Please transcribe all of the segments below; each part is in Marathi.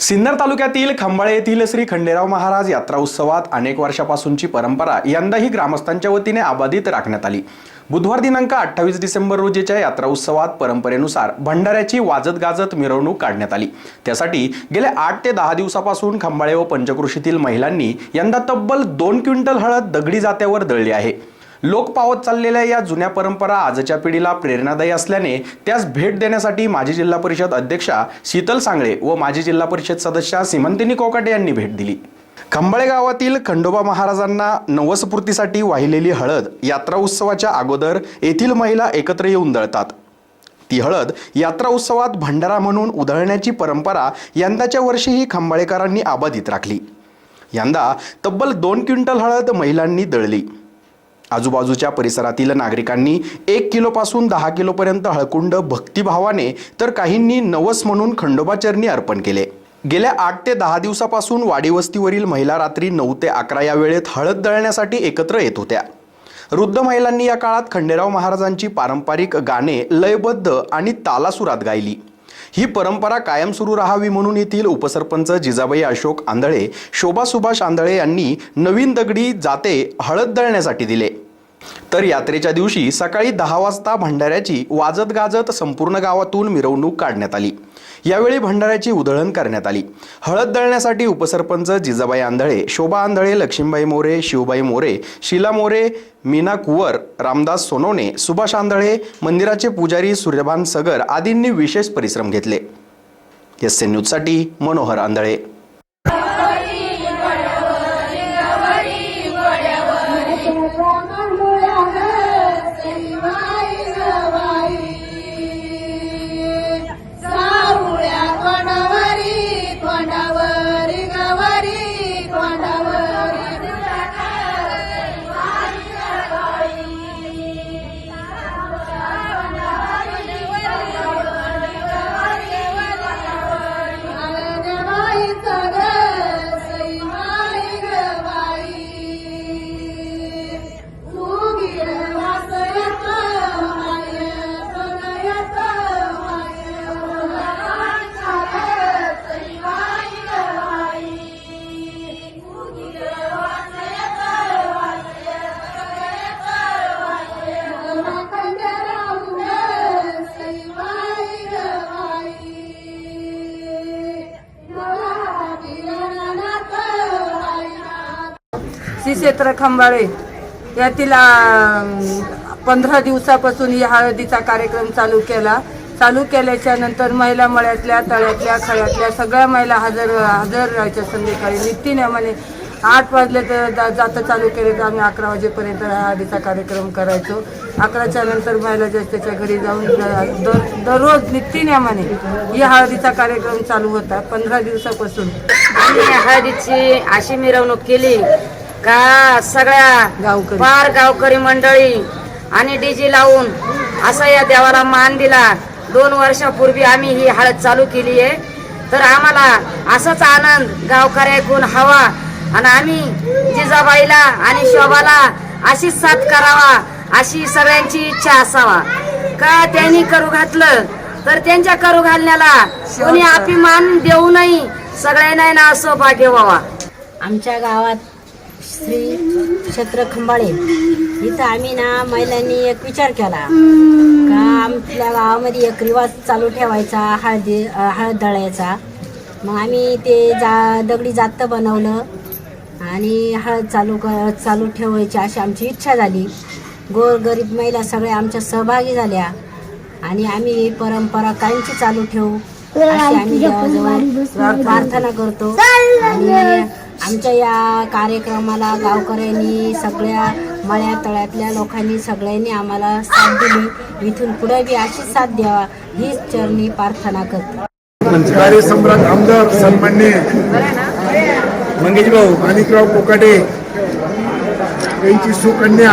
सिन्नर तालुक्यातील खंबाळे येथील श्री खंडेराव महाराज यात्रा उत्सवात अनेक वर्षापासूनची परंपरा यंदाही ग्रामस्थांच्या वतीने अबाधित राखण्यात आली. बुधवार दिनांक अठ्ठावीस डिसेंबर रोजीच्या यात्रा उत्सवात परंपरेनुसार भंडाऱ्याची वाजत गाजत मिरवणूक काढण्यात आली. त्यासाठी गेल्या आठ ते दहा दिवसापासून खंबाळे व पंचकृषीतील महिलांनी यंदा तब्बल दोन क्विंटल हळद दगडी जात्यावर दळली आहे. लोक पावत चाललेल्या या जुन्या परंपरा आजच्या पिढीला प्रेरणादायी असल्याने त्यास भेट देण्यासाठी माजी जिल्हा परिषद अध्यक्षा शीतल सांगळे व माजी जिल्हा परिषद सदस्या सीमंतिनी कोकाटे यांनी भेट दिली. खंबाळे गावातील खंडोबा महाराजांना नवसपूर्तीसाठी वाहिलेली हळद यात्रा उत्सवाच्या अगोदर येथील महिला एकत्र येऊन दळतात. ती हळद यात्रा उत्सवात भंडारा म्हणून उधळण्याची परंपरा यंदाच्या वर्षीही खंबाळेकरांनी अबाधित राखली. यंदा तब्बल दोन क्विंटल हळद महिलांनी दळली. आजूबाजूच्या परिसरातील नागरिकांनी एक किलोपासून दहा किलोपर्यंत हळकुंड भक्तिभावाने तर काहींनी नवस म्हणून खंडोबाचरणी अर्पण केले. गेल्या आठ ते दहा दिवसापासून वाडीवस्तीवरील महिला रात्री नऊ ते अकरा या वेळेत हळद दळण्यासाठी एकत्र येत होत्या. वृद्ध महिलांनी या काळात खंडेराव महाराजांची पारंपरिक गाणे लयबद्ध आणि तालासुरात गायली. ही परंपरा कायम सुरू राहावी म्हणून येथील उपसरपंच जिजाबाई अशोक आंधळे शोभा सुभाष आंधळे यांनी नवीन दगडी जाते हळद दळण्यासाठी दिले. तर यात्रेच्या दिवशी सकाळी दहा वाजता भंडाऱ्याची वाजत गाजत संपूर्ण गावातून मिरवणूक काढण्यात आली. यावेळी भंडाऱ्याची उधळण करण्यात आली. हळद दळण्यासाठी उपसरपंच जिजाबाई आंधळे शोभा आंधळे लक्ष्मीबाई मोरे शिवबाई मोरे शीला मोरे मीना कुवर रामदास सोनवणे सुभाष आंधळे मंदिराचे पुजारी सूर्यभान सगर आदींनी विशेष परिश्रम घेतले. एस एन न्यूजसाठी मनोहर आंधळे. क्षेत्र खंबाळे. यातील पंधरा दिवसापासून या हळदीचा कार्यक्रम चालू केला. चालू केल्याच्यानंतर महिला मळ्यातल्या तळ्यातल्या खळ्यातल्या सगळ्या महिला हजर हजर राहायच्या संध्याकाळी. नित्यनियमाने आठ वाजले तर जा- जातं चालू केले तर आम्ही अकरा वाजेपर्यंत हळदीचा कार्यक्रम करायचो. अकराच्या नंतर महिला ज्या त्याच्या घरी जाऊन द- दर- दररोज नित्यनियमाने ही हळदीचा कार्यक्रम चालू होता पंधरा दिवसापासून. आम्ही हळदीची अशी मिरवणूक केली का सगळ्या गावकरी. पार गावकरी मंडळी आणि डीजे लावून असा या देवाला मान दिला. दोन वर्षापूर्वी आम्ही ही हळद चालू केली आहे. तर आम्हाला असाच आनंद गावकऱ्याकडून हवा. आणि आम्ही जिजाबाईला आणि शोभाला अशीच साथ करावा अशी सगळ्यांची इच्छा असावा. का त्यांनी करू घातलं? तर त्यांच्या करू घालण्याला कोणी अभिमान देऊ नये. सगळ्यांना ना असं भाग्य व्हावा आमच्या गावात श्री क्षेत्र खंबाळे इथं आम्ही ना महिलांनी एक विचार केला. का आपल्या गावामध्ये एक रिवाज चालू ठेवायचा हळदी हळद दळायचा. मग आम्ही ते जा दगडी जातं बनवलं आणि हळद चालू क चालू ठेवायची अशी आमची इच्छा झाली. गोर गरीब महिला सगळ्या आमच्या सहभागी झाल्या आणि आम्ही ही परंपरा कायमची चालू ठेवू. अशी आम्ही जवळजवळ प्रार्थना करतो. आणि आमच्या या कार्यक्रमाला गावकऱ्यांनी सगळ्या मळ्या तळ्यातल्या लोकांनी सगळ्यांनी आम्हाला साथ दिली. इथून पुढे बी अशी साथ द्यावा हीच चरणी प्रार्थना करतो. कार्यसम्राट आमदार सन्मान्य मंगेश भाऊ माणिकराव कोकाटे यांची सुकन्या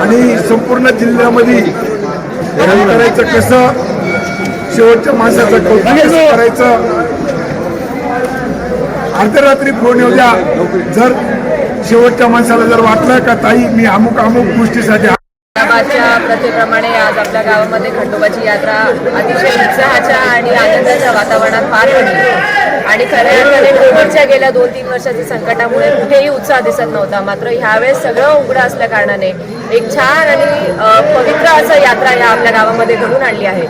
आणि संपूर्ण जिल्ह्यामध्ये करायचं कसं? शेवटच्या माणसाचं कौतुक करायचं? अर्धरात्री फोन येऊ द्या. जर शेवटच्या माणसाला जर वाटलं का ताई मी अमुक अमुक गोष्टीसाठी बाबाच्या प्रथेप्रमाणे आज आपल्या गावामध्ये खंडोबाची यात्रा अतिशय उत्साहाच्या आणि आनंदाच्या वातावरणात पार पडली. आणि खऱ्या अर्थाने कोविडच्या गेल्या दोन तीन वर्षाच्या संकटामुळे कुठेही उत्साह दिसत नव्हता. मात्र ह्यावेळेस सगळं उघडं असल्या कारणाने एक छान आणि पवित्र असं यात्रा या आपल्या गावामध्ये घडून आणली आहे.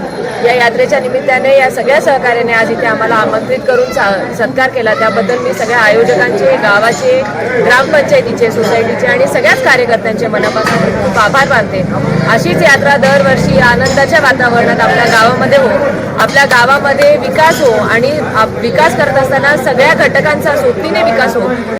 या यात्रेच्या निमित्ताने या सगळ्या सहकार्याने आज इथे आम्हाला आमंत्रित करून सा- सत्कार केला. त्याबद्दल मी सगळ्या आयोजकांचे गावाचे ग्रामपंचायतीचे सोसायटीचे आणि सगळ्याच कार्यकर्त्यांचे मनापासून खूप आभार मानते. अशीच यात्रा दरवर्षी आनंदाच्या वातावरणात आपल्या गावामध्ये हो आपल्या गावामध्ये विकास हो आणि विकास करत असताना सगळ्या घटकांचा सोबतीने विकास हो.